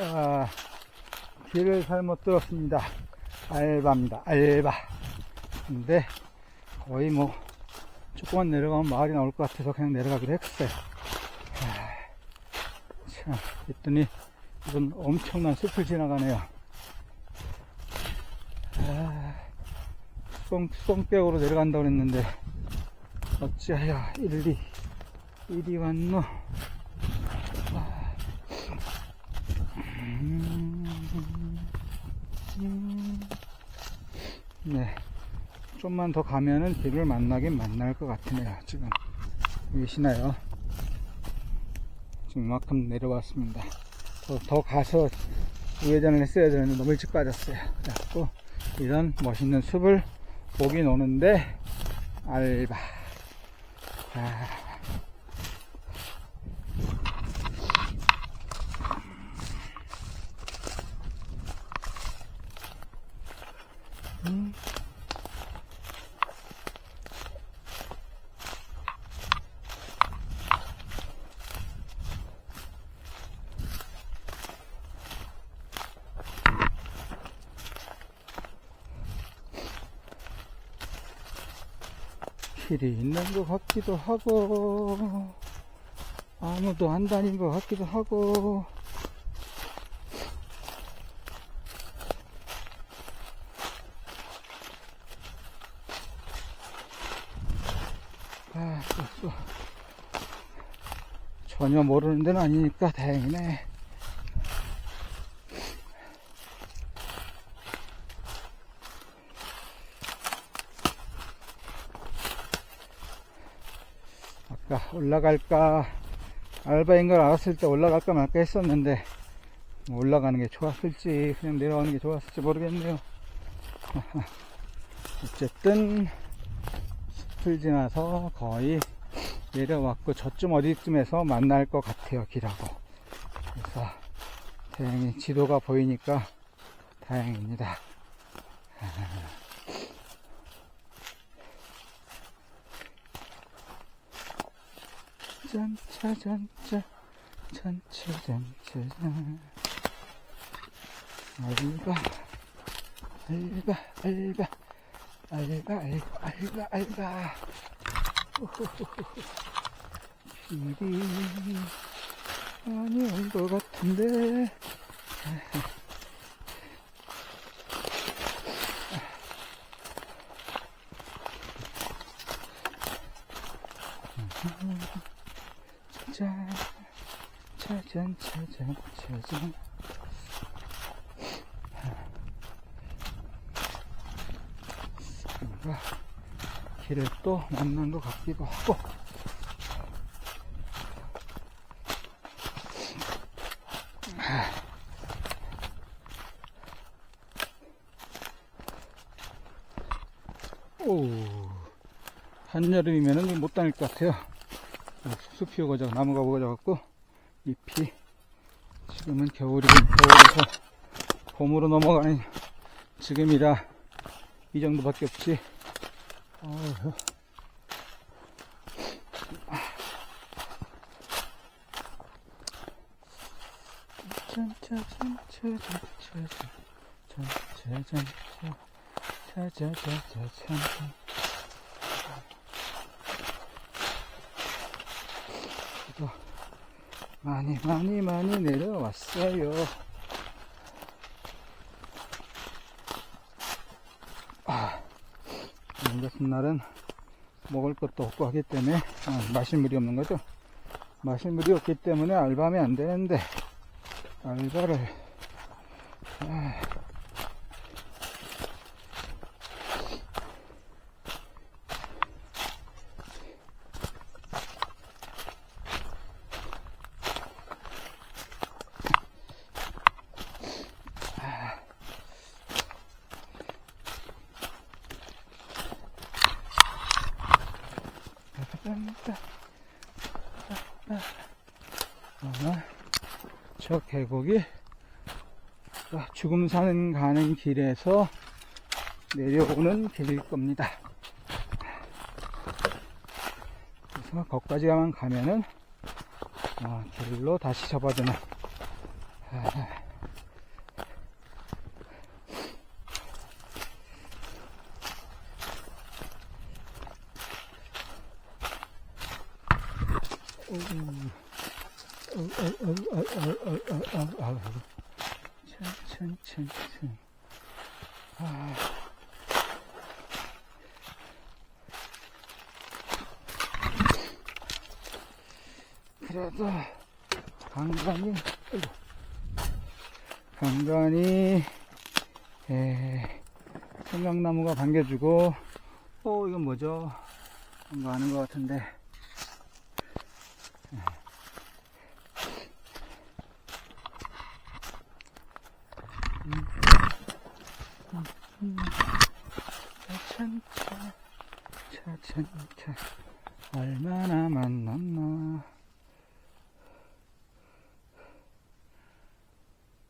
아, 길을 잘못 들었습니다. 알바입니다. 알바. 근데 거의 뭐 조금만 내려가면 마을이 나올 것 같아서 그냥 내려가기로 했어요. 아, 참, 했더니 이건 엄청난 숲을 지나가네요. 아, 송, 송백으로 내려간다고 그랬는데 어찌하여 1, 2, 1이 왔노? 음, 음. 네. 좀만 더 가면은 길을 만나긴 만날 것 같으네요. 지금. 보이시나요? 지금 이만큼 내려왔습니다. 더, 더 가서 우회전을 했어야 되는데 너무 일찍 빠졌어요. 그래갖고 이런 멋있는 숲을 보긴 오는데 알바. 아. 길이 있는 것 같기도 하고 아무도 안 다닌 것 같기도 하고 아, 또, 또. 전혀 모르는 데는 아니니까 다행이네. 아까 올라갈까 알바인 걸 알았을 때 올라갈까 말까 했었는데 뭐 올라가는 게 좋았을지 그냥 내려가는 게 좋았을지 모르겠네요. 어쨌든 숲을 지나서 거의 내려왔고 저쯤 어디쯤에서 만날 것 같아요 길하고 그래서 다행히 지도가 보이니까 다행입니다. 짠짜잔짜. 짠짜잔 짜잔 알바 알바 알바. 알바 알바 알바. 알바 길이 많이 온것 같은데 짠 짜잔 짜잔 짜잔 뭔가 길을 또 만난 것 같기도 하고 오 한여름이면은 못 다닐 것 같아요 숲이 오가져 나무가 오가져갖고 잎이 지금은 겨울이긴 겨울에서 봄으로 넘어가는 지금이라 이 정도밖에 없지 어휴. 또 많이 많이 많이 내려왔어요. 아, 오늘 같은 날은 먹을 것도 없고 하기 때문에 아, 마실 물이 없는 거죠. 마실 물이 없기 때문에 알바하면 안 되는데 알바를 아, 짠짜. 아마 저 계곡이 아, 죽음산 가는 길에서 내려오는 길일 겁니다. 그래서 거기까지만 가면은 어, 길로 다시 접어드는 천천천천. 아. 그래도 간간히. 간간히 에, 생강나무가 반겨주고 어 이건 뭐죠? 뭔가 아는 것 같은데 차찬차 차찬차 얼마나 만났나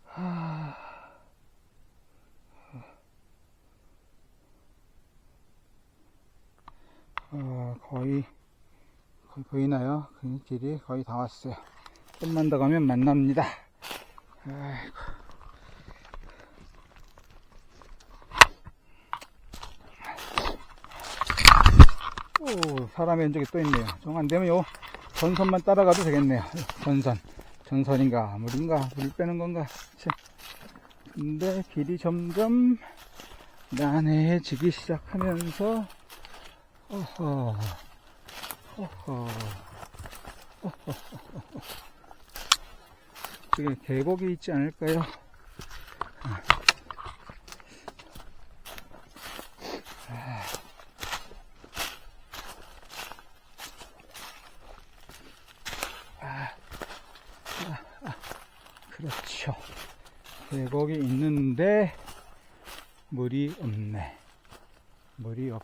하... 어, 거의 거의 보이나요? 그 길이 거의 다 왔어요. 좀만 더 가면 만납니다. 아이고. 오, 사람이 왼쪽에 또 있네요. 정 안 되면 요 전선만 따라가도 되겠네요. 전선. 전선인가, 물인가, 물 빼는 건가. 참. 근데 길이 점점 난해해지기 시작하면서, 어허, 어허, 어허, 저기 계곡이 있지 않을까요? 그렇죠. 계곡이 있는데 물이 없네. 물이